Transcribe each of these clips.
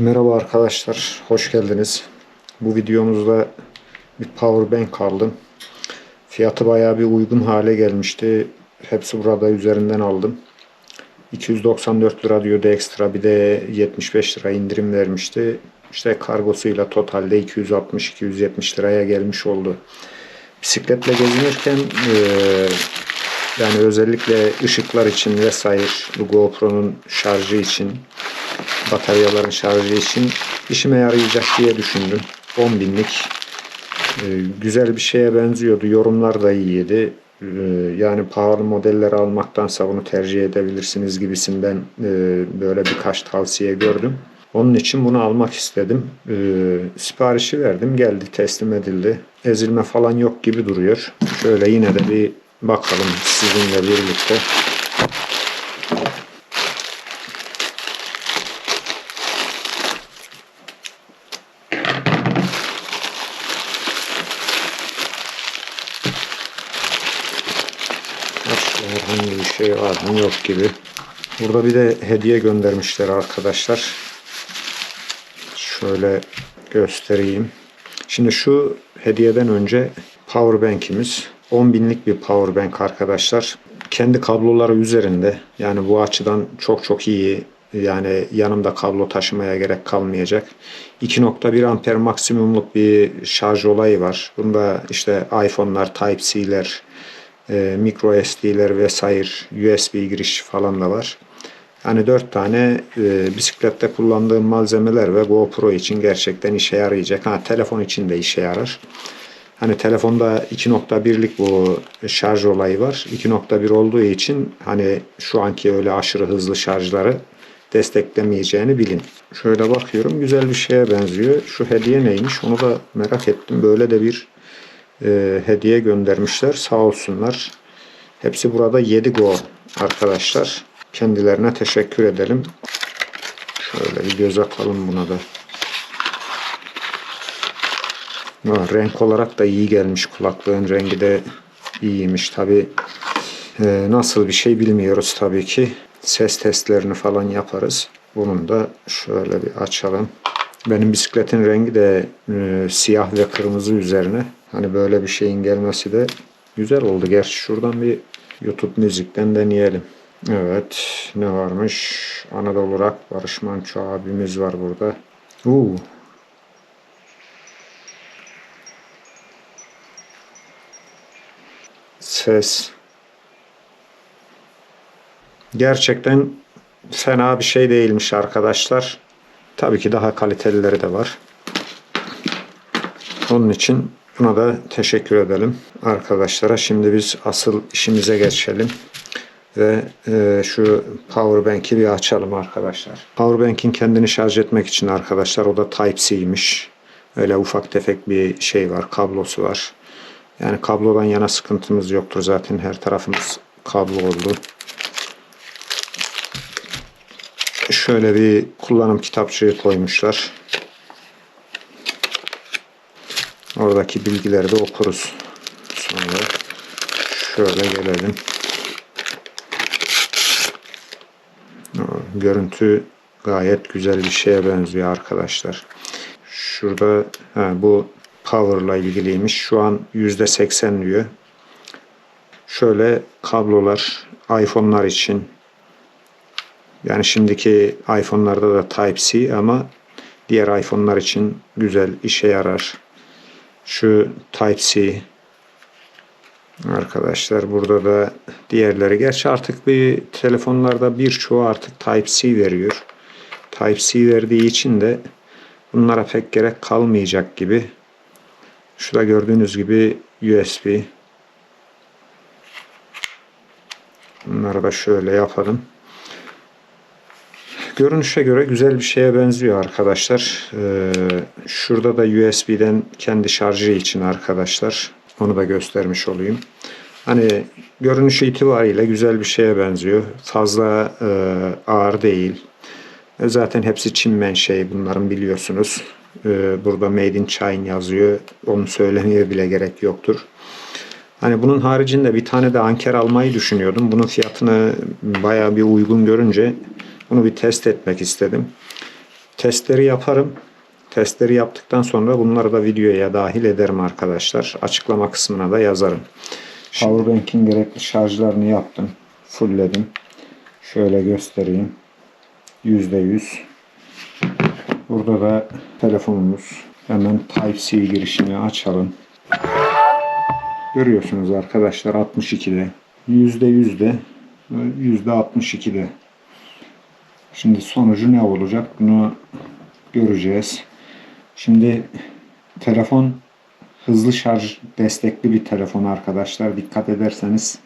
Merhaba arkadaşlar, hoş geldiniz. Bu videomuzda bir power bank aldım. Fiyatı bayağı bir uygun hale gelmişti. Hepsi burada üzerinden aldım. 294 lira diyordu ekstra bir de 75 lira indirim vermişti. İşte kargosuyla totalde 260-270 liraya gelmiş oldu. Bisikletle gezinirken yani özellikle ışıklar için vesaire bu GoPro'nun şarjı için bataryaların şarjı için işime yarayacak diye düşündüm. 10 binlik e, güzel bir şeye benziyordu. Yorumlar da iyiydi. E, yani pahalı modelleri almaktansa bunu tercih edebilirsiniz gibisinden e, böyle birkaç tavsiye gördüm. Onun için bunu almak istedim. Siparişi verdim. Geldi teslim edildi. Ezilme falan yok gibi duruyor. Şöyle yine de bir bakalım sizinle birlikte. Herhangi bir şey var mı yok gibi. Burada bir de hediye göndermişler arkadaşlar. Şöyle göstereyim. Şimdi şu hediyeden önce power bank'imiz 10 binlik bir power bank arkadaşlar. Kendi kabloları üzerinde yani bu açıdan çok çok iyi. Yani yanımda kablo taşımaya gerek kalmayacak. 2.1 amper maksimumluk bir şarj olayı var. Bunda işte iPhone'lar, Type-C'ler, e, micro SD'ler vesaire USB giriş falan da var. Yani 4 tane e, bisiklette kullandığım malzemeler ve GoPro için gerçekten işe yarayacak. Ha telefon için de işe yarar. Hani telefonda 2.1'lik bu şarj olayı var. 2.1 olduğu için hani şu anki öyle aşırı hızlı şarjları desteklemeyeceğini bilin. Şöyle bakıyorum güzel bir şeye benziyor. Şu hediye neymiş onu da merak ettim. Böyle de bir e, hediye göndermişler. Sağ olsunlar. Hepsi burada 7 go arkadaşlar. Kendilerine teşekkür edelim. Şöyle bir göz atalım buna da. Renk olarak da iyi gelmiş. Kulaklığın rengi de iyiymiş. Tabi nasıl bir şey bilmiyoruz tabii ki. Ses testlerini falan yaparız. Bunun da şöyle bir açalım. Benim bisikletin rengi de e, siyah ve kırmızı üzerine. Hani böyle bir şeyin gelmesi de güzel oldu. Gerçi şuradan bir YouTube müzikten deneyelim. Evet ne varmış? Anadolu Rock Barış Manço abimiz var burada. Uuu. Ses. Gerçekten fena bir şey değilmiş arkadaşlar. Tabii ki daha kalitelileri de var. Onun için buna da teşekkür edelim arkadaşlara. Şimdi biz asıl işimize geçelim. Ve e, şu power bank'i bir açalım arkadaşlar. Power bank'in kendini şarj etmek için arkadaşlar o da Type-C'ymiş. Öyle ufak tefek bir şey var, kablosu var. Yani kablodan yana sıkıntımız yoktur zaten her tarafımız kablo oldu. Şöyle bir kullanım kitapçığı koymuşlar. Oradaki bilgileri de okuruz. Sonra şöyle gelelim. Görüntü gayet güzel bir şeye benziyor arkadaşlar. Şurada ha, bu power'la ilgiliymiş. Şu an %80 diyor. Şöyle kablolar iPhone'lar için yani şimdiki iPhone'larda da Type-C ama diğer iPhone'lar için güzel işe yarar. Şu Type-C arkadaşlar burada da diğerleri. Gerçi artık bir telefonlarda birçoğu artık Type-C veriyor. Type-C verdiği için de bunlara pek gerek kalmayacak gibi. Şurada gördüğünüz gibi USB. Bunları da şöyle yapalım. Görünüşe göre güzel bir şeye benziyor arkadaşlar. Ee, şurada da USB'den kendi şarjı için arkadaşlar. Onu da göstermiş olayım. Hani görünüş itibariyle güzel bir şeye benziyor. Fazla e, ağır değil. E, zaten hepsi Çin menşei bunların biliyorsunuz. E, burada Made in China yazıyor. Onu söylemeye bile gerek yoktur. Hani bunun haricinde bir tane de anker almayı düşünüyordum. Bunun fiyatını bayağı bir uygun görünce bunu bir test etmek istedim. Testleri yaparım. Testleri yaptıktan sonra bunları da videoya dahil ederim arkadaşlar. Açıklama kısmına da yazarım. Powerbank'in gerekli şarjlarını yaptım. Fullledim. Şöyle göstereyim. %100. Burada da telefonumuz. Hemen Type-C girişini açalım. Görüyorsunuz arkadaşlar 62'de. %100'de. %62'de. Şimdi sonucu ne olacak? Bunu göreceğiz. Şimdi telefon hızlı şarj destekli bir telefon arkadaşlar. Dikkat ederseniz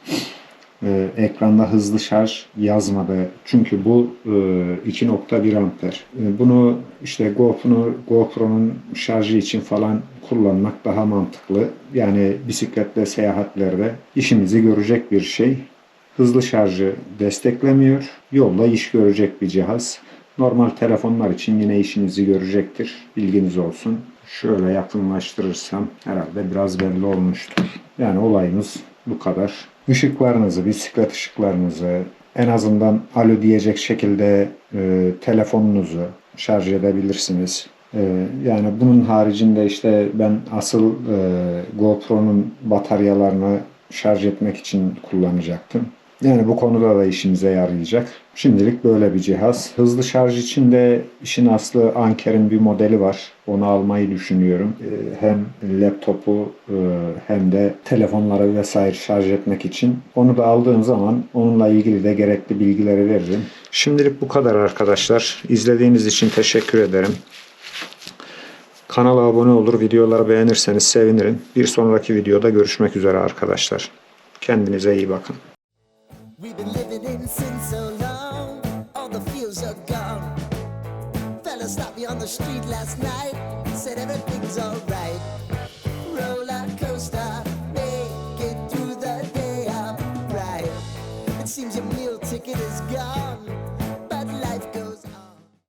e, ekranda hızlı şarj yazmadı. Çünkü bu e, 2.1 amper. E, bunu işte GoPro, GoPro'nun şarjı için falan kullanmak daha mantıklı. Yani bisikletle seyahatlerde işimizi görecek bir şey. Hızlı şarjı desteklemiyor. Yolda iş görecek bir cihaz. Normal telefonlar için yine işinizi görecektir. Bilginiz olsun. Şöyle yakınlaştırırsam herhalde biraz belli olmuştur. Yani olayımız bu kadar. Işıklarınızı, bisiklet ışıklarınızı en azından alo diyecek şekilde e, telefonunuzu şarj edebilirsiniz. E, yani bunun haricinde işte ben asıl e, GoPro'nun bataryalarını şarj etmek için kullanacaktım. Yani bu konuda da işimize yarayacak. Şimdilik böyle bir cihaz. Hızlı şarj için de işin aslı Anker'in bir modeli var. Onu almayı düşünüyorum. Ee, Hem laptopu e, hem de telefonları vesaire şarj etmek için. Onu da aldığım zaman onunla ilgili de gerekli bilgileri veririm. Şimdilik bu kadar arkadaşlar. İzlediğiniz için teşekkür ederim. Kanala abone olur, videoları beğenirseniz sevinirim. Bir sonraki videoda görüşmek üzere arkadaşlar. Kendinize iyi bakın. Street last night, said everything's alright.